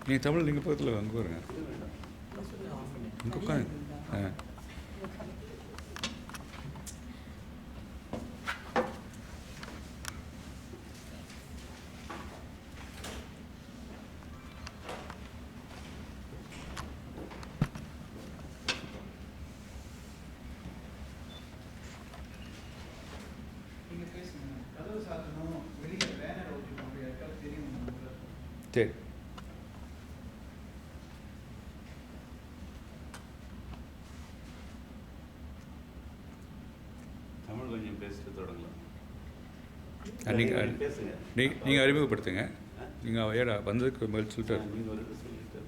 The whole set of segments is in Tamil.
நீங்கள் தமிழ் நீங்கள் பக்கத்தில் அங்கே பாருங்க இங்கே உட்காந்து ஆ நீங்க பேசுங்க கதவு சாத்தணும் வெளியே பேனர் ஓட்டிருக்கோம் அப்படி யாருக்காவது தெரியும் உங்களுக்கு சரி தமிழ் கொஞ்சம் பேசிட்டு தொடங்கலாம் நீங்கள் நீங்கள் அறிமுகப்படுத்துங்க. நீங்கள் ஏடா வந்ததுக்கு பதில் சொல்லிட்டு நீங்கள் ஒரு இது சொல்லிட்டு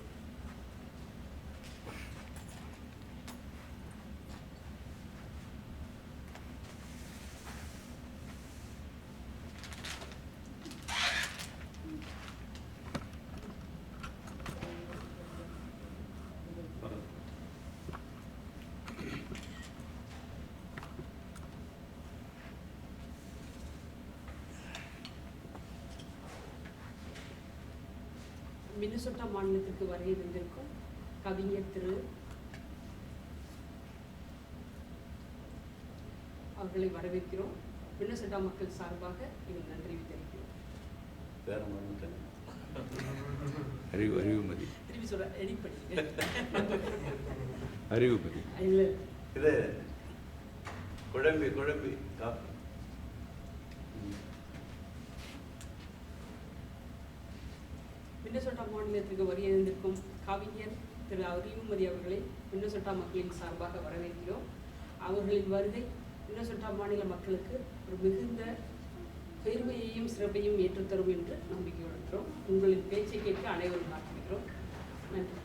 மின்னசோட்டா மாநிலத்திற்கு வருகை தந்திருக்கும் கவிஞர் திரு அவர்களை வரவேற்கிறோம். மின்னசோட்டா மக்கள் சார்பாக எங்கள் நன்றி தெரிவிக்கிறோம். அறிவு அறிவுமதி திருப்பி சொல்ற அறிவுமதி இல்லை. இது குழம்பி குழம்பி காப்பி. மின்னசோட்டா மாநிலத்திற்கு வருகை தந்திருக்கும் கவிஞர் திரு அறிவுமதி அவர்களை மின்னசோட்டா மக்களின் சார்பாக வரவேற்கிறோம். அவர்களின் வருகை மின்னசோட்டா மாநில மக்களுக்கு ஒரு மிகுந்த பெருமையையும் சிறப்பையும் ஏற்றுத்தரும் என்று நம்பிக்கை வளர்க்கிறோம் உங்களின் பேச்சை கேட்க அனைவரும் காத்திருக்கிறோம் நன்றி.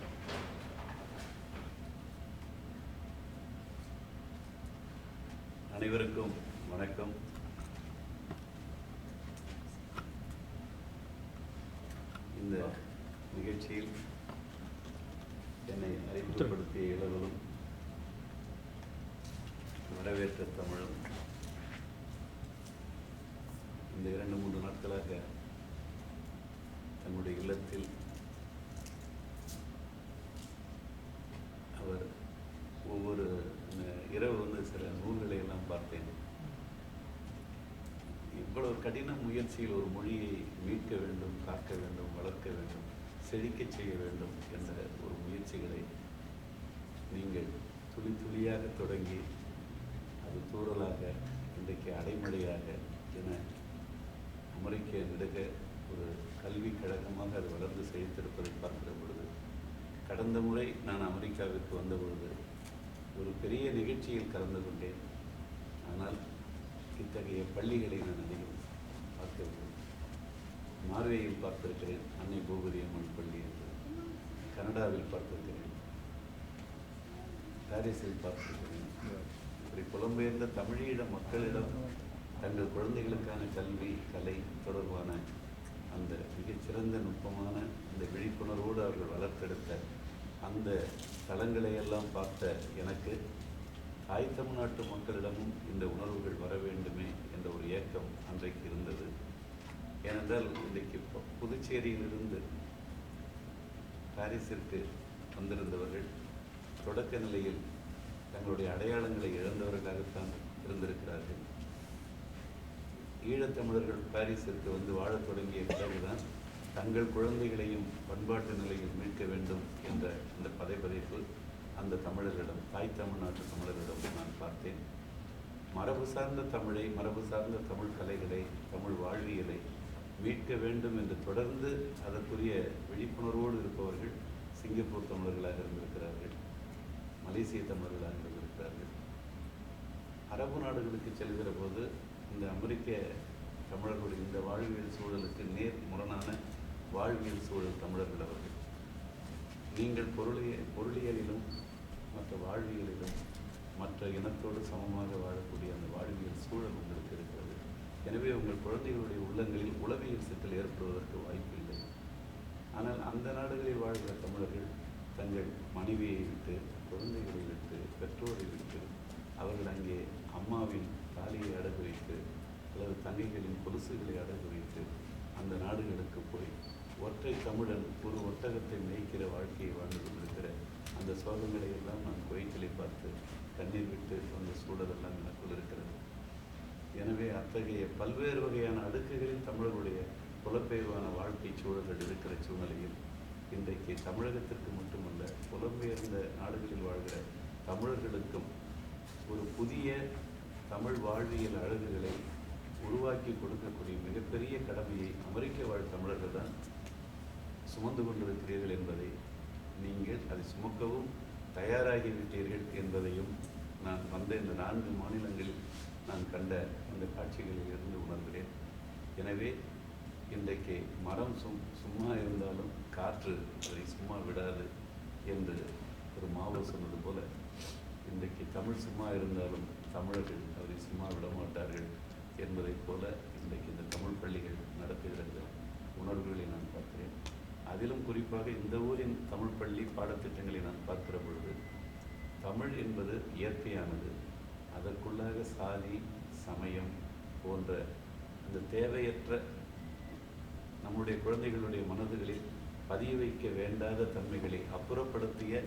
அனைவருக்கும் வணக்கம். இந்த நிகழ்ச்சியில் என்னை அறிமுகப்படுத்திய இளவலும் வரவேற்ற தமிழும் இந்த இரண்டு மூன்று நாட்களாக தன்னுடைய இல்லத்தில் அவர் ஒவ்வொரு இரவு வந்து சில நூல்களை எல்லாம் பார்த்தேன். இவ்வளவு கடின முயற்சியில் ஒரு மொழியை மீட்க வேண்டும் காக்க வேண்டும் வளர்க்க வேண்டும் செழிக்கச் செய்ய வேண்டும் என்ற ஒரு முயற்சிகளை நீங்கள் துளி துளியாக தொடங்கி அது தூறலாக இன்றைக்கு அடைமழையாக என அமெரிக்க நெடுக ஒரு கல்விக் கழகமாக அது வளர்ந்து செழித்திருப்பதை பார்க்கிற பொழுது கடந்த முறை நான் அமெரிக்காவிற்கு வந்த பொழுது ஒரு பெரிய நிகழ்ச்சியில் கலந்து கொண்டேன். ஆனால் இத்தகைய பள்ளிகளை நான் அதிகம் நார்வேயில் பார்த்திருக்கிறேன் அன்னை பூபதி அம்மன் பள்ளி என்று. கனடாவில் பார்த்திருக்கிறேன். பாரிஸில் பார்த்திருக்கிறேன். இப்படி புலம்பெயர்ந்த தமிழீழ மக்களிடம் தங்கள் குழந்தைகளுக்கான கல்வி கலை தொடர்பான அந்த மிகச்சிறந்த நுட்பமான அந்த விழிப்புணர்வோடு அவர்கள் வளர்த்தெடுத்த அந்த தளங்களை எல்லாம் பார்த்த எனக்கு தாய் தமிழ்நாட்டு மக்களிடமும் இந்த உணர்வுகள் வர வேண்டுமே என்ற ஒரு ஏக்கம் அன்றைக்கு இருந்தது. ஏனென்றால் இன்றைக்கு புதுச்சேரியிலிருந்து பாரிஸிற்கு வந்திருந்தவர்கள் தொடக்க நிலையில் தங்களுடைய அடையாளங்களை இழந்தவர்களாகத்தான் இருந்திருக்கிறார்கள். ஈழத்தமிழர்கள் பாரிஸிற்கு வந்து வாழத் தொடங்கிய பிறகுதான் தங்கள் குழந்தைகளையும் பண்பாட்டு நிலையில் மீட்க வேண்டும் என்ற அந்த பதைப்பதைப்பு அந்த தமிழர்களிடம் தாய் தமிழ்நாட்டு தமிழர்களிடம் நான் பார்த்தேன். மரபு சார்ந்த தமிழை மரபு சார்ந்த தமிழ் கலைகளை தமிழ் வாழ்வியலை மீட்க வேண்டும் என்று தொடர்ந்து அதற்குரிய விழிப்புணர்வோடு இருப்பவர்கள் சிங்கப்பூர் தமிழர்களாக இருந்திருக்கிறார்கள் மலேசிய தமிழர்களாக இருந்திருக்கிறார்கள். அரபு நாடுகளுக்கு செல்கிற போது இந்த அமெரிக்க தமிழர்களுடைய இந்த வாழ்வியல் சூழலுக்கு நேர் முரணான வாழ்வியல் சூழல் தமிழர்கள் அவர்கள். நீங்கள் பொருளிய பொருளியலிலும் மற்ற வாழ்வியலிலும் மற்ற இனத்தோடு சமமாக வாழக்கூடிய அந்த வாழ்வியல் சூழல் உங்களுக்கு எனவே உங்கள் குழந்தைகளுடைய உள்ளங்களில் உளவியல் சிக்கல் ஏற்படுவதற்கு வாய்ப்பில்லை ஆனால் அந்த நாடுகளில் வாழ்கிற தமிழர்கள் தங்கள் மனைவியை விட்டு குழந்தைகளை விட்டு பெற்றோரை விட்டு அவர்கள் அங்கே அம்மாவின் தாலியை அடகு வைத்து அல்லது தங்கைகளின் கொலுசுகளை அடகு வைத்து அந்த நாடுகளுக்கு போய் ஒற்றை தமிழன் ஒரு ஒட்டகத்தை மேய்க்கிற வாழ்க்கையை வாழ்ந்து கொண்டிருக்கிற அந்த சோகங்களை எல்லாம் நான் கோயில்களை பார்த்து கண்ணீர் விட்டு அந்த சூழலெல்லாம் எனக்குள் எனவே அத்தகைய பல்வேறு வகையான அடுக்குகளில் தமிழர்களுடைய புலப்பெயர்வான வாழ்க்கை சூழல்கள் இருக்கிற சூழ்நிலையில் இன்றைக்கு தமிழகத்திற்கு மட்டுமல்ல புலம்பெயர்ந்த நாடுகளில் வாழ்கிற தமிழர்களுக்கும் ஒரு புதிய தமிழ் வாழ்வியல் அழகுகளை உருவாக்கி கொடுக்கக்கூடிய மிகப்பெரிய கடமையை அமெரிக்க வாழ் தமிழர்கள் தான் சுமந்து கொண்டிருக்கிறீர்கள் என்பதை நீங்கள் அதை சுமக்கவும் தயாராகிவிட்டீர்கள் என்பதையும் நான் வந்த இந்த நான்கு மாநிலங்களில் நான் கண்ட அந்த காட்சிகளில் இருந்து உணர்கிறேன். எனவே இன்றைக்கு மரம் சும் சும்மா இருந்தாலும் காற்று அதை சும்மா விடாது என்று ஒரு மாவு சொன்னது போல இன்றைக்கு தமிழ் சும்மா இருந்தாலும் தமிழர்கள் அவரை சும்மா விட மாட்டார்கள் என்பதைப் போல இன்றைக்கு இந்த தமிழ் பள்ளிகள் நடத்துகிற உணர்வுகளை நான் பார்க்கிறேன். அதிலும் குறிப்பாக இந்த ஊரின் தமிழ் பள்ளி பாடத்திட்டங்களை நான் பார்க்கிற பொழுது தமிழ் என்பது இயற்கையானது. அதற்குள்ளாக சாதி சமயம் போன்ற அந்த தேவையற்ற நம்முடைய குழந்தைகளுடைய மனதுகளில் பதிய வைக்க வேண்டாத தன்மைகளை அப்புறப்படுத்திய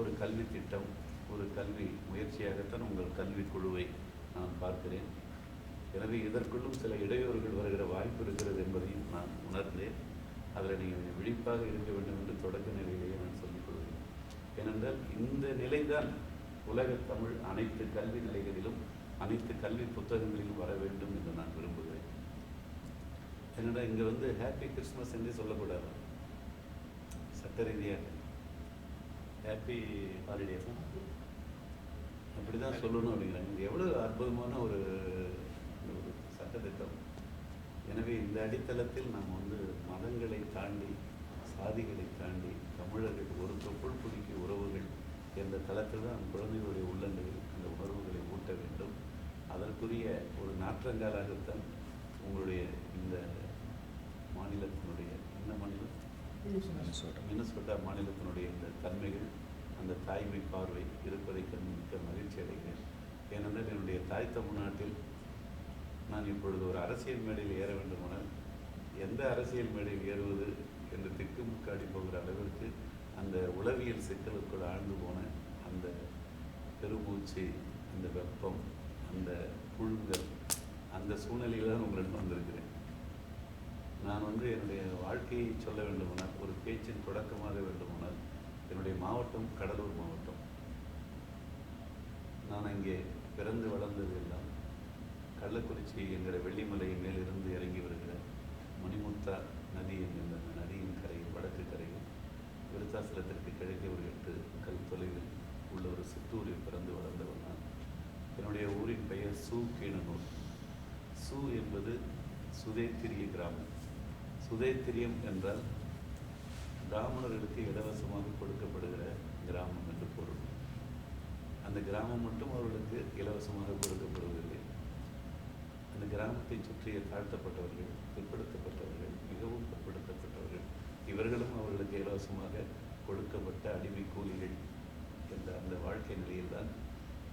ஒரு கல்வி திட்டம் ஒரு கல்வி முயற்சியாகத்தான் உங்கள் கல்வி குழுவை நான் பார்க்கிறேன். எனவே இதற்குள்ளும் சில இடையூறுகள் வருகிற வாய்ப்பு இருக்கிறது என்பதையும் நான் உணர்ந்தேன். அதில் நீங்கள் விழிப்பாக இருக்க வேண்டும் என்று தொடக்க நிலையிலேயே நான் சொல்லிக் கொள்கிறேன். ஏனென்றால் இந்த நிலைதான் உலக தமிழ் அனைத்து கல்வி நிலைகளிலும் அனைத்து கல்வி புத்தகங்களிலும் வர வேண்டும் என்று நான் விரும்புகிறேன். என்னடா இங்கே வந்து ஹாப்பி கிறிஸ்மஸ் என்றே சொல்லக்கூடாது. சட்ட ரீதியாக ஹாப்பி ஹாலிடேஸ் அப்படி தான் சொல்லணும் அப்படிங்கிறாங்க. இது எவ்வளோ அற்புதமான ஒரு ஒரு சட்டத்திட்டம் எனவே இந்த அடித்தளத்தில் நாம் வந்து மதங்களை தாண்டி சாதிகளை தாண்டி தமிழர்கள் ஒரு தொப்புள் குடிக்கு உறவுகள் என்ற தளத்தில் தான் குழந்தைகளுடைய உள்ளங்களில் அந்த உணர்வுகளை ஊட்ட வேண்டும். அதற்குரிய ஒரு நாற்றங்காலாகத்தான் உங்களுடைய இந்த மாநிலத்தினுடைய என்ன மாநிலம்? மினசோட்டா மாநிலத்தினுடைய இந்த தன்மைகள் அந்த தாய்மை பார்வை இருப்பதை கண்டு மிக்க மகிழ்ச்சி அடைகிறேன். ஏனென்றால் என்னுடைய தாய் தமிழ்நாட்டில் நான் இப்பொழுது ஒரு அரசியல் மேடையில் ஏற வேண்டுமானால் எந்த அரசியல் மேடையில் ஏறுவது என்று திக்குமுக்காடி போகிற அளவிற்கு அந்த உளவியல் சிக்கலுக்குள் ஆழ்ந்து போன அந்த பெருமூச்சு அந்த வெப்பம் அந்த புழுங்கல் அந்த சூழ்நிலையில் தான் உங்களிடம் வந்திருக்கிறேன். நான் வந்து என்னுடைய வாழ்க்கையை சொல்ல வேண்டுமானால் ஒரு பேச்சின் தொடக்கமாக வேண்டுமானால் என்னுடைய மாவட்டம் கடலூர் மாவட்டம். நான் அங்கே பிறந்து வளர்ந்தது எல்லாம் கள்ளக்குறிச்சி என்கிற வெள்ளிமலை மேலிருந்து இறங்கி வருகிற மணிமுத்தா விருத்தாசலத்திற்கு கிழக்கே ஒரு எட்டு கல் தொலைவில் உள்ள ஒரு சிற்றூரில் பிறந்து வளர்ந்தவன் நான். என்னுடைய ஊரின் பெயர் சு கீழனூர் சு என்பது சுதேத்திரிய கிராமம். சுதேத்திரியம் என்றால் பிராமணர்களுக்கு இலவசமாக கொடுக்கப்படுகிற கிராமம் என்று பொருள். அந்த கிராமம் மட்டும் அவர்களுக்கு இலவசமாக கொடுக்கப்படுவதில்லை. அந்த கிராமத்தை சுற்றிய தாழ்த்தப்பட்டவர்கள் பிற்படுத்தப்பட்டவர்கள் மிகவும் பிற்படுத்தப்பட்டவர்கள் இவர்களும் அவர்களுக்கு இலவசமாக கொடுக்கப்பட்ட அடிமை கூலிகள் என்ற அந்த வாழ்க்கை நிலையில்தான்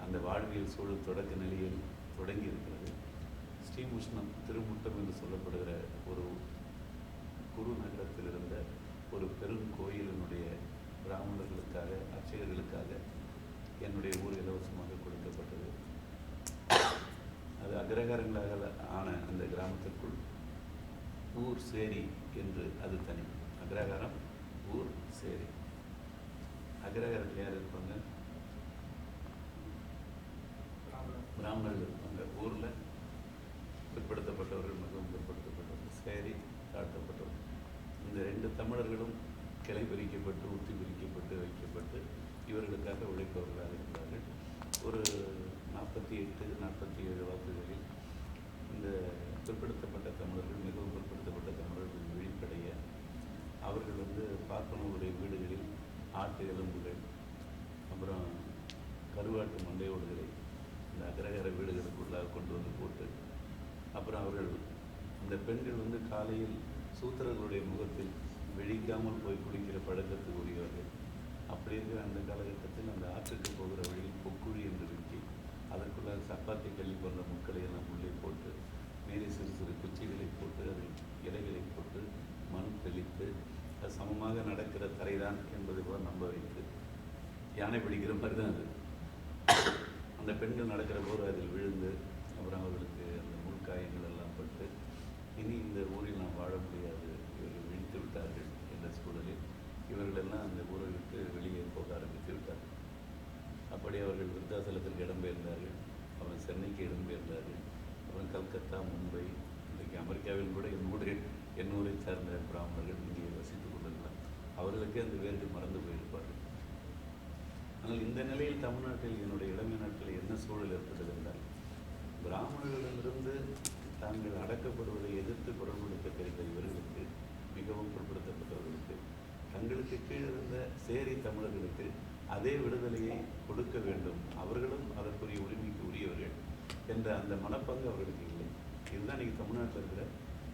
அந்த வாழ்வியல் சூழல் தொடக்க நிலையில் தொடங்கி இருக்கிறது ஸ்ரீமுஷ்ணம் திருமுட்டம் என்று சொல்லப்படுகிற ஒரு குரு நகரத்தில் இருந்த ஒரு பெரும் கோயிலினுடைய பிராமணர்களுக்காக அர்ச்சகர்களுக்காக என்னுடைய ஊர் இலவசமாக கொடுக்கப்பட்டது. அது அக்ரகாரங்களாக ஆன அந்த கிராமத்திற்குள் ஊர் சேரி என்று அது தனி. அக்ரகாரம் ஊர் சேரி. அக்ரகாரத்தில் யார் இருப்பாங்க? பிராமணர்கள் இருப்பாங்க. ஊரில் பிற்படுத்தப்பட்டவர்கள் மிகவும் பிற்படுத்தப்பட்டவர்கள் சேரி தாழ்த்தப்பட்டவர்கள். இந்த ரெண்டு தமிழர்களும் கிளை பிரிக்கப்பட்டு உத்தி பிரிக்கப்பட்டு வைக்கப்பட்டு இவர்களுக்காக உழைப்பவர்களாக இருந்தார்கள். ஒரு நாற்பத்தி எட்டு நாற்பத்தி ஏழு வாக்குகளில் இந்த பிற்படுத்தப்பட்ட தமிழர்கள் மிகவும் பிற்படுத்தப்பட்ட தமிழர்கள் விழிப்படைய அவர்கள் வந்து பார்ப்பனவுடைய வீடுகளில் ஆட்டு எலும்புகள் அப்புறம் கருவாட்டு மண்டையோடுகளை இந்த அகரகர வீடுகளுக்குள்ளாக கொண்டு வந்து போட்டு அப்புறம் அவர்கள் இந்த பெண்கள் வந்து காலையில் சூத்திரர்களுடைய முகத்தில் வெடிக்காமல் போய் குடிக்கிற பழக்கத்துக்கு உரியவர்கள். அப்படி இருக்கிற அந்த காலகட்டத்தில் அந்த ஆற்றுக்கு போகிற வழியில் பொக்குழி என்று வெட்டி அதற்குள்ளாக சப்பாத்தி கள்ளி போன்ற மக்களை எல்லாம் உள்ளே போட்டு மேலே சிறு சிறு குச்சிகளை போட்டு அதில் இலைகளை போட்டு மண் தெளித்து சமமாக நடக்கிற தரைதான் என்பதை கூட நம்ப வைத்து யானை பிடிக்கிற மாதிரி தான் அது. அந்த பெண்கள் நடக்கிற போது அதில் விழுந்து அப்புறம் அவர்களுக்கு அந்த முள்காயங்கள் எல்லாம் பட்டு இனி இந்த ஊரில் நாம் வாழ முடியாது. இவர்கள் விழித்து விட்டார்கள் என்ற சூழலில் இவர்களெல்லாம் அந்த ஊரை விட்டு வெளியே போக ஆரம்பித்து விட்டார்கள். அப்படி அவர்கள் விருத்தாசலத்திற்கு இடம்பெயர்ந்தார்கள் அப்புறம் சென்னைக்கு இடம்பெயர்ந்தார்கள் அப்புறம் கல்கத்தா மும்பை இன்றைக்கு அமெரிக்காவில் கூட என்னோடு என் சேர்ந்த சார்ந்த பிராமணர்கள் இங்கே வசித்துக் கொண்டிருந்தார். அவர்களுக்கே அந்த வேர்கள் மறந்து போயிருப்பார்கள். ஆனால் இந்த நிலையில் தமிழ்நாட்டில் என்னுடைய இளமை நாட்டில் என்ன சூழல் ஏற்பட்டது என்றால் பிராமணர்களிடமிருந்து தாங்கள் அடக்கப்படுவதை எதிர்த்து குரல் கொடுக்க தெரிந்த இவர்களுக்கு மிகவும் பிற்படுத்தப்பட்டவர்களுக்கு தங்களுக்கு கீழிருந்த சேரி தமிழர்களுக்கு அதே விடுதலையை கொடுக்க வேண்டும். அவர்களும் அதற்குரிய உரிமைக்கு உரியவர்கள் என்ற அந்த மனப்பங்கு அவர்களுக்கு இல்லை. இதுதான் இன்னைக்கு தமிழ்நாட்டில் இருக்கிற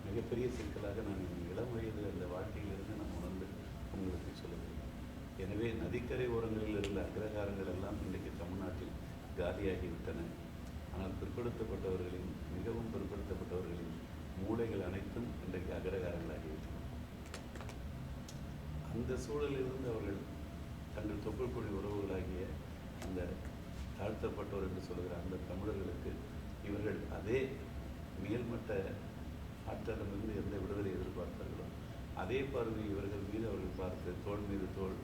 மிகப்பெரிய சிக்கலாக நான் என் இளம் வயது அந்த வாழ்க்கையிலிருந்து நான் உணர்ந்து உங்களுக்கு சொல்லுகிறேன். எனவே நதிக்கரை ஓரங்களில் இருந்த அக்ரகாரங்கள் எல்லாம் இன்றைக்கு தமிழ்நாட்டில் காலியாகிவிட்டன. ஆனால் பிற்படுத்தப்பட்டவர்களின் மிகவும் பிற்படுத்தப்பட்டவர்களின் மூளைகள் அனைத்தும் இன்றைக்கு அக்ரகாரங்களாகிவிட்டன. அந்த சூழலிலிருந்து அவர்கள் தங்கள் தொப்புள்கொடி உறவுகளாகிய அந்த தாழ்த்தப்பட்டோர் என்று சொல்கிற அந்த தமிழர்களுக்கு இவர்கள் அதே மேல்மட்ட ஆற்றலிலிருந்து எந்த விடுதலை எதிர்பார்த்தார்களோ அதே பார்வை இவர்கள் மீது அவர்கள் பார்த்து தோல் மீது தோள்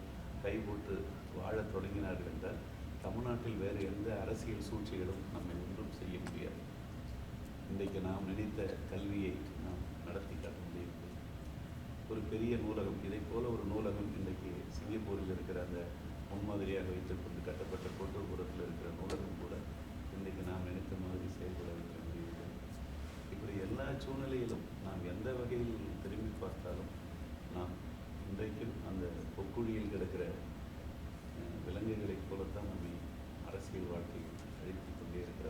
கை போட்டு வாழத் தொடங்கினார்கள் என்றால் தமிழ்நாட்டில் வேறு எந்த அரசியல் சூழ்ச்சிகளும் நம்மை ஒன்றும் செய்ய முடியாது. இன்றைக்கு நாம் நினைத்த கல்வியை நாம் நடத்தி காட்ட முடியவில்லை ஒரு பெரிய நூலகம் இதை போல ஒரு நூலகம் இன்றைக்கு சிங்கப்பூரில் இருக்கிற அந்த முன்மாதிரியாக வைத்துக்கொண்டு கட்டப்பட்ட கோட்டூர்புரத்தில் இருக்கிற நூலகம் கூட இன்றைக்கு நாம் நினைத்த மாதிரி செயல்பட வைக்க முடியவில்லை இப்படி எல்லா சூழ்நிலையிலும் நாம் எந்த வகையில் திரும்பி பார்த்தாலும் நாம் இன்றைக்கும் அந்த பொக்குழியில் கிடக்கிற விலங்குகளைப் போலத்தான் நம்மை அரசியல் வாழ்க்கையில் அழித்து கொண்டே இருக்கிற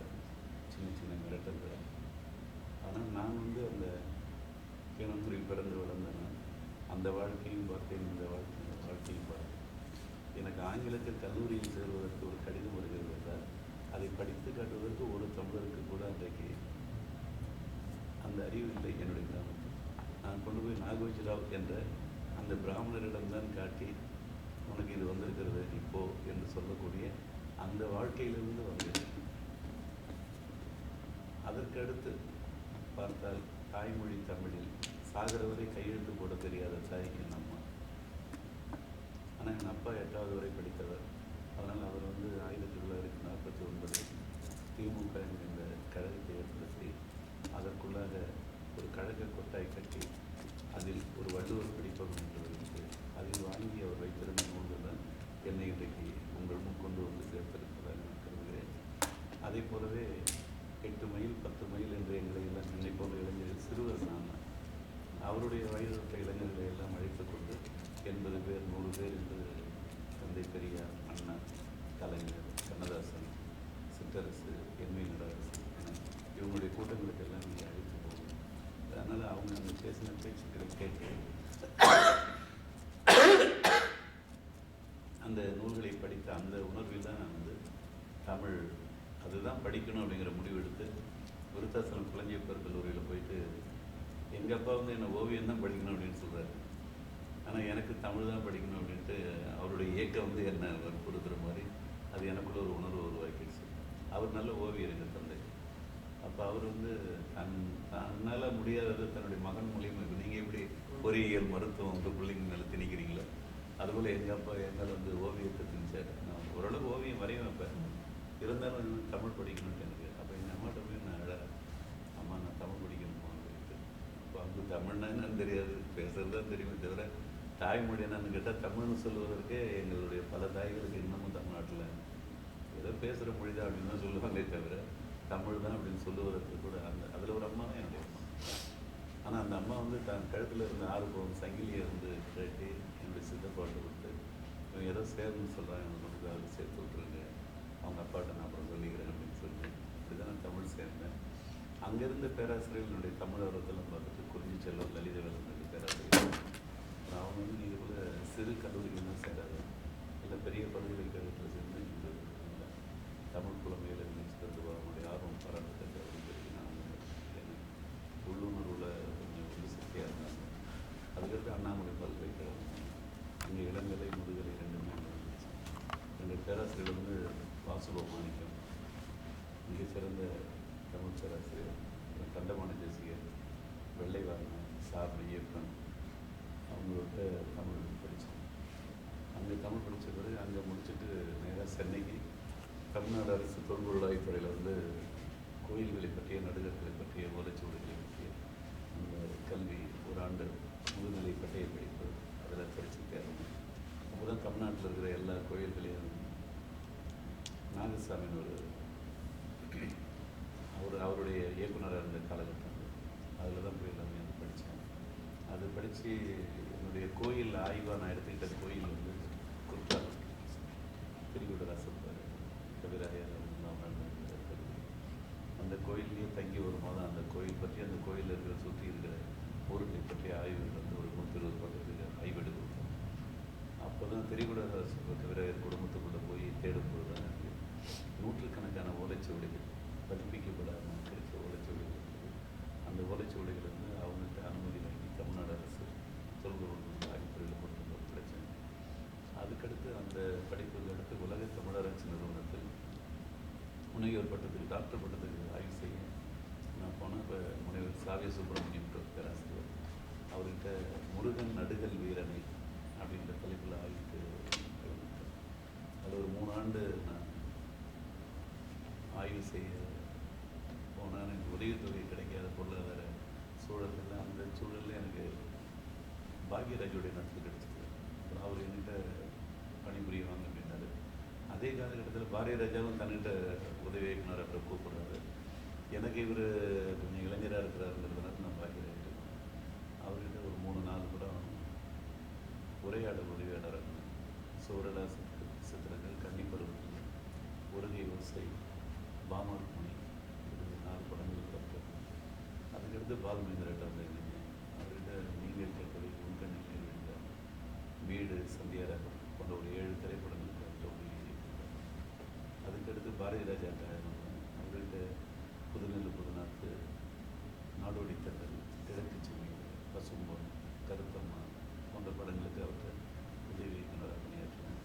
சின்ன சின்ன மிரட்டல்கள். ஆனால் நான் வந்து அந்த கீழந்தூரில் பிறந்து வளர்ந்தேன் அந்த வாழ்க்கையும் பார்த்தேன் இந்த வாழ்க்கை வாழ்க்கையும் பார்த்தேன். எனக்கு ஆங்கிலத்தில் கல்லூரியில் சேருவதற்கு ஒரு கடிதம் வருகிறது என்றால் அதை படித்து காட்டுவதற்கு ஒரு தமிழருக்கு கூட அன்றைக்கு அந்த அறிவு இல்லை என்னுடைய கிராமத்தில் நான் கொண்டு போய் நாகோஜிராவ் என்ற அந்த பிராமணரிடம்தான் காட்டி உனக்கு இது வந்திருக்கிறது இப்போ என்று சொல்லக்கூடிய அந்த வாழ்க்கையிலிருந்து வந்தேன். அதற்கு அடுத்து பார்த்தால் தாய்மொழி தமிழில் சாகர வரை கையெழுத்து போட தெரியாத தாய் என் அம்மா. ஆனால் என் அப்பா எட்டாவது வரை படித்தவர். அதனால் அவர் வந்து ஆயிரத்தி தொள்ளாயிரத்தி நாற்பத்தி ஒன்பதில் திமுக என்கின்ற கழகத்தை ஏற்படுத்தி அதற்குள்ளாக ஒரு கழக கொட்டாய் கட்டி அதில் ஒரு வள்ளுவர் பிடிப்பகம் என்று வைத்து அதில் வாங்கி அவர் வைத்திருந்த நூல்கள் தான் என்னை இன்றைக்கு உங்கள் முன் கொண்டு வந்து சேர்த்திருப்பதாக நான் கருதுகிறேன். அதே போலவே எட்டு மைல் பத்து மைல் என்று எங்களை எல்லாம் என்னை போன்ற இளைஞர்கள் சிறுவர் நான். அவருடைய வயது இளைஞர்களை எல்லாம் அழைத்து கொண்டு எண்பது பேர் நூறு பேர் என்று தந்தை பெரியார் அண்ணா கலைஞர் கண்ணதாசன் சிற்றரசு எம்ஏ நடரசு இவங்களுடைய கூட்டங்களுக்கு எல்லாம் நீங்கள் அழைத்து போகணும் அதனால் அவங்க அந்த பேசின பேச்சுக்களை கேட்டு அந்த நூல்களை படித்த அந்த உணர்வில் தான் நான் வந்து தமிழ் அதுதான் படிக்கணும் அப்படிங்கிற முடிவு எடுத்து விருத்தாசலம் குழந்தையப்பர் கல்லூரியில் போயிட்டு எங்கள் அப்பா வந்து என்னை ஓவியம் தான் படிக்கணும் அப்படின்னு சொல்கிறார் ஆனால் எனக்கு தமிழ் தான் படிக்கணும் அப்படின்ட்டு அவருடைய இயக்கம் வந்து என்னை வற்புறுத்துகிற மாதிரி அது எனக்குள்ள ஒரு உணர்வு உருவாக்கிடுச்சு. அவர் நல்ல ஓவியர் எங்கள் அப்போ அவர் வந்து தன் தன்னால் முடியாதது தன்னுடைய மகன் மூலியமாக இப்போ நீங்கள் எப்படி பொறியியல் மருத்துவம் உங்கள் பிள்ளைங்க மேலே திணிக்கிறீங்களோ அதுபோல் எங்கள் அப்பா என் வந்து ஓவியத்தை திணிச்சார். நான் ஓரளவு ஓவியம் வரையும் வைப்பேன் இருந்தாலும் தமிழ் படிக்கணும்ட்டு எனக்கு. அப்போ எங்கள் அம்மாட்ட போய் நான் அழ அம்மா நான் தமிழ் படிக்கணும் அப்படின்ட்டு அப்போ வந்து தமிழ்னா என்னன்னு தெரியாது. பேசுகிறது தான் தெரியுமே தவிர தாய்மொழி என்னன்னு கேட்டால் தமிழ்னு சொல்வதற்கு எங்களுடைய பல தாய்களுக்கு இன்னமும் தமிழ்நாட்டில் ஏதோ பேசுகிற மொழி தான் அப்படின்னு தான் சொல்லுவாங்களே தவிர தமிழ் தான் அப்படின்னு சொல்லுவதற்கு கூட அந்த அதில் ஒரு அம்மா தான் என்னுடைய அம்மா. ஆனால் அந்த அம்மா வந்து தன் கழுத்தில் இருந்த ஆறு போகும் சங்கிலியை வந்து கேட்டு என்னுடைய சித்தப்பாட்டை கொடுத்து இவன் ஏதோ சேரணும்னு சொல்கிறாங்க எனக்கு வந்து அதில் சேர்த்து விட்ருங்க அவங்க அப்பாட்ட நான் அப்புறம் சொல்லிக்கிறேன் அப்படின்னு சொல்லிட்டு இப்படி தான் நான் தமிழ் சேர்ந்தேன். அங்கேருந்த பேராசிரியர்களுடைய தமிழ் ஆர்வத்தெல்லாம் பார்த்துட்டு குறிஞ்சி செல்வம் லலித ரெண்டு பேராசிரியர். அவங்க வந்து நீங்கள் போல சிறு கல்லூரிகள் தான் சேராது. இல்லை பெரிய பல்கலைக்கழகத்தில் சேர்ந்து இந்த தமிழ் புலமையில் இருந்து அவங்களுடைய ஆர்வம் பாராட்டுறது அப்படின்னு சொல்லி நான் வந்து எனக்கு உள்ளுணர்வில் கொஞ்சம் வந்து சக்தியாக இருந்தாங்க அதுக்கடுத்து அண்ணாமலை பல்கலைக்கழகம் அங்கே இளநிலை வாசுப மாணிக்கம் சிறந்த தமிழ்ச்சராசிரியர் கண்டமான தேசியர் வெள்ளை வாரண சார் ஐயப்பன் அவங்களோட தமிழ் படித்தேன் அங்கே தமிழ் படித்த பிறகு அங்கே முடிச்சுட்டு நேராக சென்னைக்கு தமிழ்நாடு அரசு தொல்பொருளாய்த்துறையில் வந்து கோயில்களை பற்றிய நடுகர்களை பற்றிய ஓலைச்சுவடுகளை பற்றிய அந்த கல்வி ஒரு ஆண்டு முதுநிலை பட்டய படிப்பு அதில் படிச்சுட்டேன் அப்போ தான் தமிழ்நாட்டில் இருக்கிற எல்லா கோயில்களையும் நாகசாமின்னு ஒரு அவருடைய இயக்குனராக இருந்த காலகட்டம். அதில் தான் போய் எல்லாமே அது படித்தேன் அது படித்து என்னுடைய கோயில் ஆய்வாக நான் எடுத்துக்கிட்ட கோயில் வந்து குற்றாலம். திருவிடராசர் கவிராயர் அந்த கோயில்லையே தங்கி ஒரு மாதம் அந்த கோயில் பற்றி அந்த கோயிலில் இருக்கிற சுற்றி இருக்கிற பொருளை பற்றி ஆய்வு வந்து ஒரு நூற்றி இருபது பக்கத்துக்கு ஆய்வெடுக்கும் அப்போ தான் திரிகுட கவிராயர் குடும்பத்துக்குள்ளே போய் தேடும் பொழுது தான் எனக்கு நூற்றுக்கணக்கான ஓலைச்சுவடிகள் பதிப்பிக்கப்படாமல் கிடைச்ச ஓலைச்சுவடிகள் இருக்குது. அந்த ஓலைச்சுவடிகள் வந்து அவங்கள்ட்ட அனுமதி வாங்கி தமிழ்நாடு அரசு தொல்பொருள் ஆய்வுத்துறையில் கொண்டு வந்து ஒப்படைச்சேன் அதுக்கடுத்து அந்த படிப்புக்கு அடுத்து உலக தமிழராட்சி நிறுவனத்தில் முனைவர் பட்டத்துக்கு டாக்டர் பட்டத்துக்கு ஆய்வு செய்ய நான் போனேன் இப்போ முனைவர் சாவிய சுப்பிரமணியம் பேராசிரியர் அவர்கிட்ட முருகன் நடுகல் வீரனை அப்படின்ற தலைப்பில் ஆய்வுக்கு கலந்துக்கிட்டேன் அது ஒரு மூணு ஆண்டு நான் ஆய்வு செய்ய போனால் எனக்கு உதவித்தொகை கிடைக்காத பொருளாதார சூழலில் அந்த சூழலில் எனக்கு பாக்யராஜுடைய நட்பு கிடச்சிது. அப்புறம் அவர் என்கிட்ட பணிபுரிய வாங்க அப்படின்னாரு. அதே காலகட்டத்தில் பாரதிய ராஜாவும் தன்னிட்ட உதவி இயக்குனர் அவரை கூப்பிடுறாரு. எனக்கு இவர் கொஞ்சம் இளைஞராக இருக்கிறாருங்கிறதுனால நான் பாக்யராஜ் அவர்கிட்ட ஒரு மூணு நாலு கூட உரையாடல் அதுக்கடுத்து பால்மேந்திரட்ட வந்து அவர்கிட்ட நீங்கள் கேட்பதை உண்கண்ணில் இருந்த வீடு சந்தியாராகம் போன்ற ஒரு ஏழு திரைப்படங்களுக்கு அவர்கிட்ட உதவி செய்திருக்கிறார். அதுக்கடுத்து பாரதி ராஜாட்ட அவர்கிட்ட புதுநெல்லு புதுநாத்து நாடோடி தண்டல் கிழக்கு செம்மி பசும்பொன் கருத்தம்மா போன்ற படங்களுக்கு அவர்கிட்ட உதவி இயக்குனராக பணியாற்றினேன்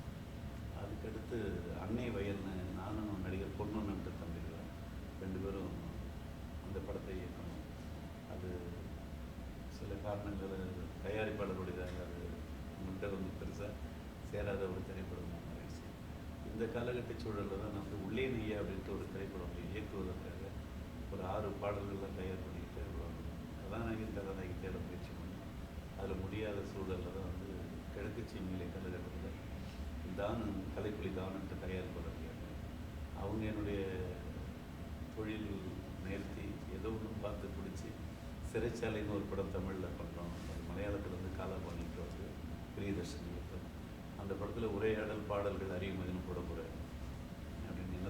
அதுக்கடுத்து அன்னை வயல்னு நானும் நடிகர் பொண்ணுன்னுட்டு தம்பிடுவேன் ரெண்டு பேரும் அந்த படத்தை இயக்கணும் அது சில காரணங்கள் தயாரிப்பாளருடையதாக அது நம்மகிட்ட வந்து பெருசாக சேராத ஒரு திரைப்படம் ஆயிடுச்சு இந்த காலகட்ட சூழலில் தான் நான் வந்து உள்ளே நெய்யா அப்படின்ட்டு ஒரு திரைப்படம் இயக்குவதற்காக ஒரு ஆறு பாடல்கள்லாம் தயார் பண்ணிக்கிட்டு அப்புறம் கதாநாயகன் கதாநாயகி தேட முயற்சி பண்ணோம் அதில் முடியாத சூழலில் தான் வந்து கிழக்கு சீமையிலே காலகட்டத்தில் தானும் கலைப்புலி தானன்ட்டு தயார் கேட்டேன் அவங்க என்னுடைய தொழில் நேர்த்தி ஏதோ ஒன்று பார்த்து பிடிச்சி சிறைச்சாலைன்னு ஒரு படம் தமிழில் பண்ணுறோம் அது மலையாளத்தில் வந்து காலாபாணிட்டு வந்து பிரியதர்ஷன் எடுத்தோம் அந்த படத்தில் உரையாடல் பாடல்கள் அறிவுமதினு போட போகிற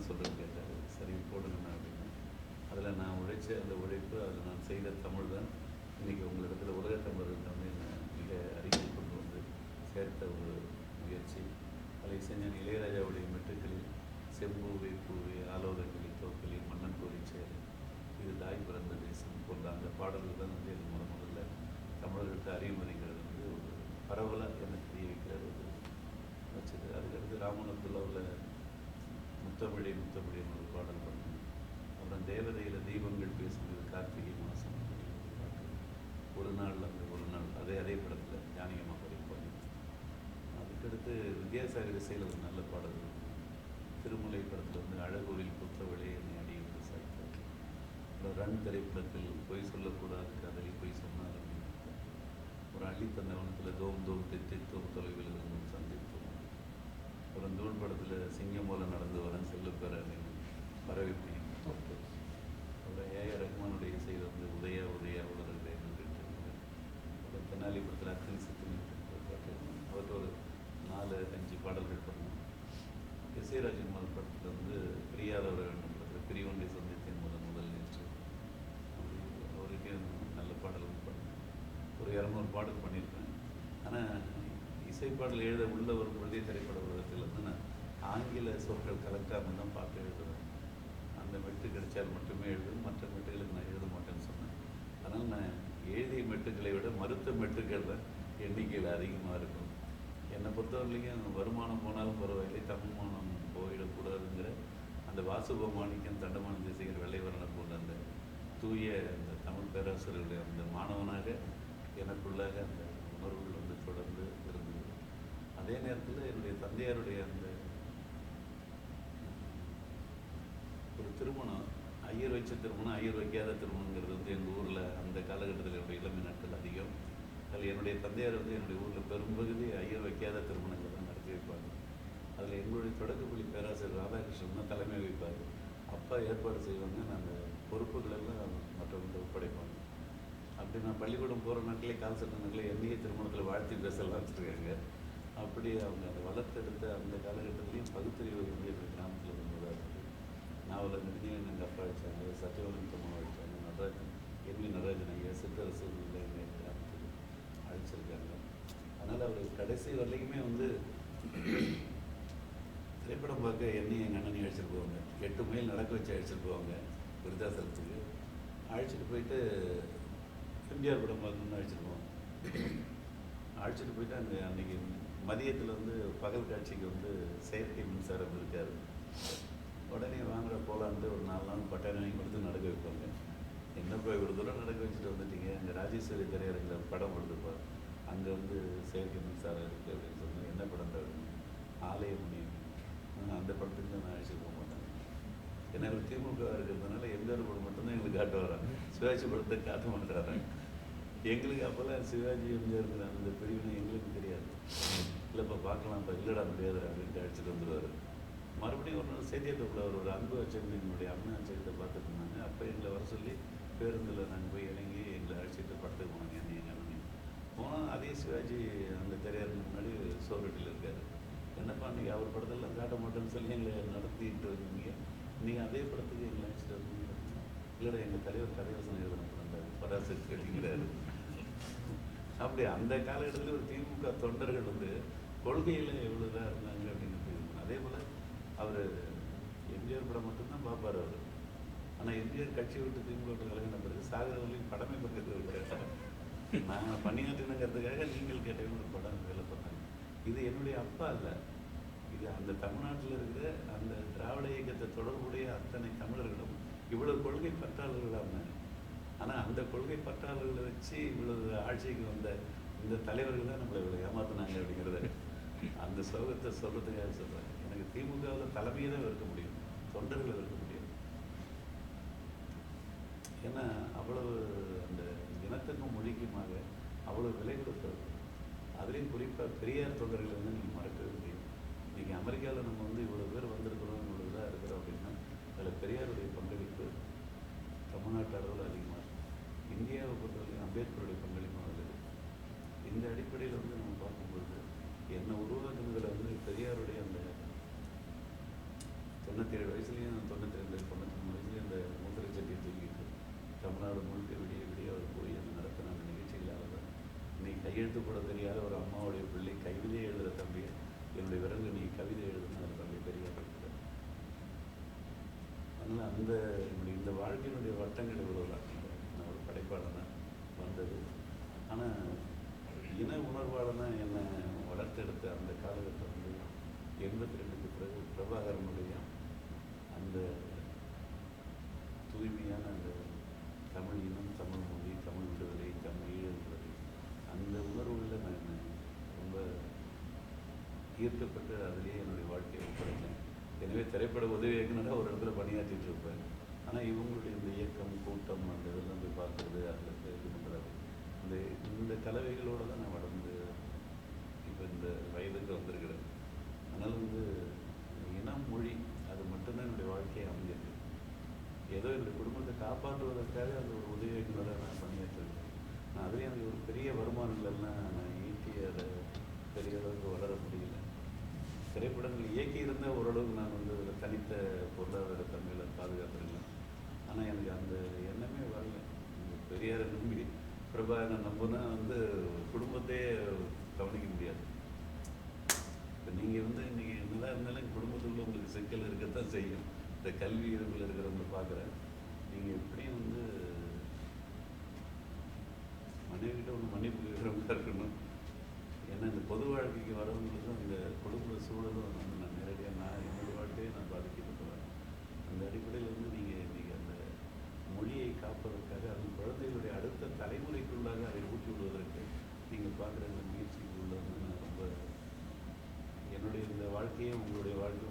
அப்படின்னு சொல்கிறேன்னு கேட்டார். சரி போடுங்கண்ணா அப்படின்னு. அதில் நான் உழைச்ச அந்த உழைப்பு அதில் நான் செய்த தமிழ் தான் இன்றைக்கி உங்களிடத்தில் உலக தமிழர்கள் தமிழ் மிக அருகில் கொண்டு வந்து சேர்த்த ஒரு முயற்சி. அதை செஞ்ச இளையராஜாவுடைய மெட்டுக்களில் செம்பூவை பூவை ஆலோதங்களி தோக்களி மன்னன் கோரிச்சேர் இது தாய் பிறந்த தேசம் போன்ற அந்த பாடல்கள் தான் வந்து எனக்கு முத முதல்ல தமிழர்களுக்கு அறிவுரைங்கிறது வந்து ஒரு பரவலாக எனக்கு முத்தமிழை முத்தமிழின்னு ஒரு பாடல் பண்ணேன் அப்புறம் தேவதையில் தீபங்கள் பேசுகிறது கார்த்திகை மாதம் ஒரு நாள் அந்த ஒரு நாள் அதே அதே படத்தில் ஜானகமாக படிப்பாங்க அதுக்கடுத்து வித்யாசாகர் இசையில் ஒரு நல்ல பாடல் திருமலை படத்தில் வந்து அழகூரில் புத்தவளே என்னை அடியுண்டு சாய்த்தார். அப்புறம் ரன் திரைப்படத்தில் பொய் சொல்லக்கூடாது கதறி பொய் சொன்னார் அப்படின்னு ஒரு அள்ளித்தந்தவனத்தில் தோம் தோம் திட்டி தோம் தொலைவில் இருந்தும் சந்தித்தோம். அப்புறம் தூண் படத்தில் சிங்கம் போல நடந்து வரேன் செல்லுப்பெற வரவேற்பேன் அப்புறம் ஏஆர் ரஹ்மானுடைய இசையில் வந்து உதயா உதயா உலகிறேன் அப்புறம் தென்னாலி படத்தில் அத்தனை சித்தினி பாட்டு அவருக்கு ஒரு நாலு அஞ்சு பாடல்கள் பண்ணோம் இசைராஜன் ஏ ராஜ்குமார் படத்தில் வந்து பிரியாதவர வேண்டும் படத்தில் பிரிவொன்றை சந்தித்தேன் முதல் முதல் நேற்று. அப்படி அவருக்கே நல்ல பாடல்கள் பண்ணேன் ஒரு இரநூறு பாடல் பண்ணியிருப்பேன். ஆனால் இசைப்பாடல் எழுத உள்ள வரும் பொழுதே திரைப்படம் உலகத்தில் வந்து நான் ஆங்கில சொற்கள் கலக்காமல் தான் பார்த்து எழுதுவேன். அந்த மெட்டு கிடைச்சால் மட்டுமே எழுதும் மற்ற மெட்டுகளுக்கு நான் எழுத மாட்டேன்னு சொன்னேன். அதனால் நான் எழுதிய மெட்டுக்களை விட மறுத்த மெட்டுகள் தான் எண்ணிக்கையில் அதிகமாக இருக்கும். என்னை பொறுத்தவரையிலையும் வருமானம் போனாலும் பரவாயில்லை தமிழ்மானம் போயிடக்கூடாதுங்கிற அந்த வாசுப மாணிக்கம் தண்டமான திசைகள் வெள்ளைவரணம் போன்ற அந்த தூய அந்த தமிழ் பேராசிரியருடைய அந்த மாணவனாக எனக்குள்ளாக அந்த உணர்வுகள் வந்து தொடர்ந்து இருந்தது. அதே நேரத்தில் என்னுடைய தந்தையாருடைய அந்த ஒரு திருமணம் ஐயர் வச்ச திருமணம் ஐயர் வைக்காத திருமணங்கிறது வந்து எங்கள் ஊரில் அந்த காலகட்டத்தில் என்னுடைய இளமை நாட்கள் அதிகம். அதில் என்னுடைய தந்தையார் வந்து என்னுடைய ஊரில் பெரும்பகுதி ஐயர் வைக்காத திருமணங்கள் தான் நடத்தி வைப்பாங்க. அதில் எங்களுடைய தொடக்கப்பள்ளி பேராசிரியர் ராதாகிருஷ்ணன் தான் தலைமை வைப்பார் அப்பா ஏற்பாடு செய்வாங்க நாங்கள் பொறுப்புகள் எல்லாம் மற்றவங்க ஒப்படைப்பாங்க. அப்படி நான் பள்ளிக்கூடம் போகிற நாட்களே கால் சட்ட நாட்களே என்னையே திருமணத்தில் வாழ்த்தி பேசலாம் வச்சுருக்காங்க. அப்படி அவங்க அதை வளர்த்தெடுத்த அந்த காலகட்டத்திலையும் பகுத்தறிவு வந்து எங்கள் கிராமத்தில் நான் நாவலர் நெடுஞ்செழியன் எங்கள் அப்பா வச்சாங்க சத்யவரன் தம்மா வச்சாங்க நடராஜன் எம்வி நடராஜன் ஐயா சித்தரசு எங்கள் அழைச்சிருக்காங்க அதனால் அவர் கடைசி வரைக்குமே வந்து திரைப்படம் பார்க்க என்னையும் எங்கள் அண்ணனையும் அழைச்சிட்டு போவாங்க. எட்டு மைல் நடக்க வச்சு அழைச்சிட்டு போவாங்க விருத்தாசலத்துக்கு அழைச்சிட்டு போயிட்டு எம்ஜிஆர் படம் பார்க்கணும்னு அழைச்சிட்டு போவோம். அழைச்சிட்டு போயிட்டு அங்கே அன்றைக்கி மதியத்தில் வந்து பகல் காட்சிக்கு வந்து செயற்கை மின்சாரம் இருக்காது. உடனே வாங்குற போலான்ட்டு ஒரு நாலு நாள் பட்டாணி வாங்கி கொடுத்து நடக்க வைப்பாங்க. என்னப்பா இவ்வளோ தூரம் நடக்க வச்சுட்டு வந்துட்டீங்க? அங்கே ராஜேஸ்வரி திரையரங்கில் படம் வருதுப்பா. அங்கே வந்து செயற்கை மின்சாரம் இருக்குது அப்படின்னு சொன்னால் என்ன படம் தான் ஆலய முனியம் அந்த படத்துக்கு தான் நான் அழைச்சிட்டு போக மாட்டேன். ஏன்னா இவர் திமுக இருக்கிறதுனால எம்ஜிஆர் படம் மட்டும்தான் எங்களுக்கு காட்ட வராங்க. சிவாஜி படத்தை காட்ட மாட்டாங்க. எங்களுக்கு அப்போல்லாம் சிவாஜி எம்ஜிஆர் அந்த பிரிவினை எங்களுக்கு தெரியாது. இல்லைப்பா பார்க்கலாம்ப்பா. இல்லைடா முடியாது அப்படின்ட்டு அழைச்சிட்டு வந்துடுவார் மறுபடியும் ஒரு நாள் செய்தியத்தோப்பில் அவர் ஒரு அன்பு வச்சிருந்து என்னுடைய அண்ணன் அச்சகத்தை பார்த்துட்டு இருந்தாங்க. அப்போ எங்களை வர சொல்லி பேருந்தில் நாங்கள் போய் இறங்கி எங்களை அழைச்சிட்டு படத்துக்கு போனாங்க என்னை எங்கள் அண்ணன் போனால் அதே சிவாஜி அந்த திரையரங்கு முன்னாடி சோரட்டியில் இருக்கார். என்னப்பா அன்றைக்கி அவர் படத்தெல்லாம் காட்ட மாட்டேன்னு சொல்லி எங்களை நடத்திட்டு வந்தீங்க. நீங்கள் அதே படத்துக்கு எங்களை அழைச்சிட்டு வந்தீங்க இல்லைடா எங்கள் தலைவர் கதைவசனம் எழுதின படம் பராசக்தி அப்படிங்கிறாரு அப்படி அந்த காலகட்டத்தில் ஒரு திமுக தொண்டர்கள் வந்து கொள்கையில் எவ்வளோதான் இருந்தாங்க அப்படின்னு தெரியும் அதே போல் அவர் எம்ஜிஆர் படம் மட்டும்தான் பார்ப்பார் அவர் ஆனால் எம்ஜிஆர் கட்சி விட்டு திமுக விட்டு கலங்கின பிறகு சாகர படமே பக்கத்தில் இருக்காரு நான் பணியாற்றினுங்கிறதுக்காக நீங்கள் கேட்டவங்க ஒரு படம் வேலை பண்ணாங்க இது என்னுடைய அப்பா இல்லை இது அந்த தமிழ்நாட்டில் இருக்கிற அந்த திராவிட இயக்கத்தை தொடர்புடைய அத்தனை தமிழர்களும் இவ்வளவு கொள்கை பற்றாளர்களாக இருந்தாங்க. ஆனால் அந்த கொள்கை பற்றாளர்களை வச்சு இவ்வளவு ஆட்சிக்கு வந்த இந்த தலைவர்கள் தான் நம்மளை இவ்வளோ ஏமாத்தினாங்க அப்படிங்கிறத அந்த சோகத்தை சொல்கிறதுக்காக சொல்கிறேன் எனக்கு திமுகவில் தலைமையை தான் இருக்க முடியும். தொண்டர்கள் இருக்க ஏன்னா அவ்வளவு அந்த இனத்துக்கும் மொழிக்குமாக அவ்வளோ விலை கொடுத்தது. அதுலேயும் குறிப்பாக பெரியார் தொண்டர்களை வந்து நீங்கள் மறக்கவே முடியும் இன்றைக்கி அமெரிக்காவில் நம்ம வந்து இவ்வளோ பேர் வந்திருக்கிறோம் இவ்வளோ இதாக இருக்கிறோம் அப்படின்னா அதில் பெரியாருடைய பங்களிப்பு தமிழ்நாட்டு அளவில் அதிகமாக இருக்கு. இந்தியாவை பொறுத்தவரைக்கும் அம்பேத்கருடைய பங்களிப்பும் அதில் இருக்கு. இந்த அடிப்படையில் வந்து நம்ம பார்க்கும்பொழுது என்னை உருவாக்குனதில் வந்து பெரியாருடைய அந்த தொண்ணூற்றி ஏழு வயசுலேயும் தொண்ணூற்றி ரெண்டு தொண்ணூற்றி மூணு வயசுலேயும் அந்த முத்திரை சட்டியை தூக்கிட்டு தமிழ்நாடு முழுக்க விடிய விடிய அவர் போய் அந்த நடத்தின அந்த நிகழ்ச்சிகளால் தான் இன்னைக்கு கையெழுத்து கூட தெரியாத ஒரு அம்மாவுடைய பிள்ளை கவிதை எழுதுகிற தம்பி என்னுடைய விரங்கு நீ கவிதை எழுதுன தம்பி பெரிய இருக்கிறார். அதனால் அந்த என்னுடைய இந்த வாழ்க்கையினுடைய வட்டங்கள் இவ்வளோதான் நான் ஒரு படைப்பாளனாக வந்தது. ஆனால் இன உணர்வாளனாக என்னை வளர்த்தெடுத்த அந்த காலகட்டம் வந்து எண்பத்தி ரெண்டுக்கு பிறகு பிரபாகரனுடைய அந்த தூய்மையான அந்த தமிழ் இனம் தமிழ் மொழி தமிழ் விடுதலை தமிழ் ஈழப்படுதலை அந்த உணர்வுகளில் நான் ரொம்ப ஈர்க்கப்பட்டு அதிலேயே என்னுடைய வாழ்க்கையை ஒப்படைத்தேன். எனவே திரைப்பட உதவி இயக்குனராக ஒரு இடத்துல பணியாற்றிட்டு இருப்பேன். ஆனால் இவங்களுடைய இந்த இயக்கம் கூட்டம் அந்த இதெல்லாம் போய் பார்க்குறது அதில் இது பண்ணுறது இந்த இந்த கலவைகளோடு தான் நான் வளர்ந்து இப்போ இந்த வயதுக்கு வந்திருக்கிறேன். அதனால் வந்து இனம் மொழி அது மட்டும்தான் என்னுடைய வாழ்க்கையை அமைஞ்சிருக்கு. ஏதோ என்னுடைய குடும்பத்தை காப்பாற்றுவதற்காக அது ஒரு உதவி இயக்குனராக நான் பணியாற்றிருக்கேன். நான் அதுலேயும் எனக்கு ஒரு பெரிய வருமானங்கள்லாம் நான் ஈட்டி அதை பெரிய அளவுக்கு வளர திரைப்படங்கள் இயக்கி ஓரளவுக்கு நான் வந்து ஒரு தனித்த பொருளாதார தன்மையில் பாதுகாத்துருக்கலாம் ஆனால் எனக்கு அந்த எண்ணமே வரல. இந்த பெரியாரை நம்பி பிரபாகரனை நம்பினா வந்து குடும்பத்தையே கவனிக்க முடியாது. இப்போ நீங்கள் வந்து இன்றைக்கி என்னதான் இருந்தாலும் குடும்பத்துக்குள்ள உங்களுக்கு சிக்கல் இருக்கத்தான் செய்யும். இந்த கல்வி இதுக்குள்ள இருக்கிறவங்க பார்க்குறேன் நீங்கள் எப்படியும் வந்து மனைவிகிட்ட ஒன்று மன்னிப்பு கேட்குறவங்க இருக்கணும்? ஏன்னா இந்த பொது வாழ்க்கைக்கு வரவங்களுக்கும் இந்த குடும்ப சூழலும் வந்து நான் நேரடியாக நான் என்னோடய வாழ்க்கையை நான் பாதிக்கப்பட்டு வரேன் அந்த அடிப்படையில் வந்து நீங்கள் இன்றைக்கி அந்த மொழியை காப்பதற்காக அது குழந்தைகளுடைய அடுத்த தலைமுறைக்குள்ளாக அதை ஊற்றி விடுவதற்கு நீங்கள் பார்க்குற இந்த முயற்சிக்கு உள்ளது நான் ரொம்ப என்னுடைய இந்த வாழ்க்கையே உங்களுடைய வாழ்க்கை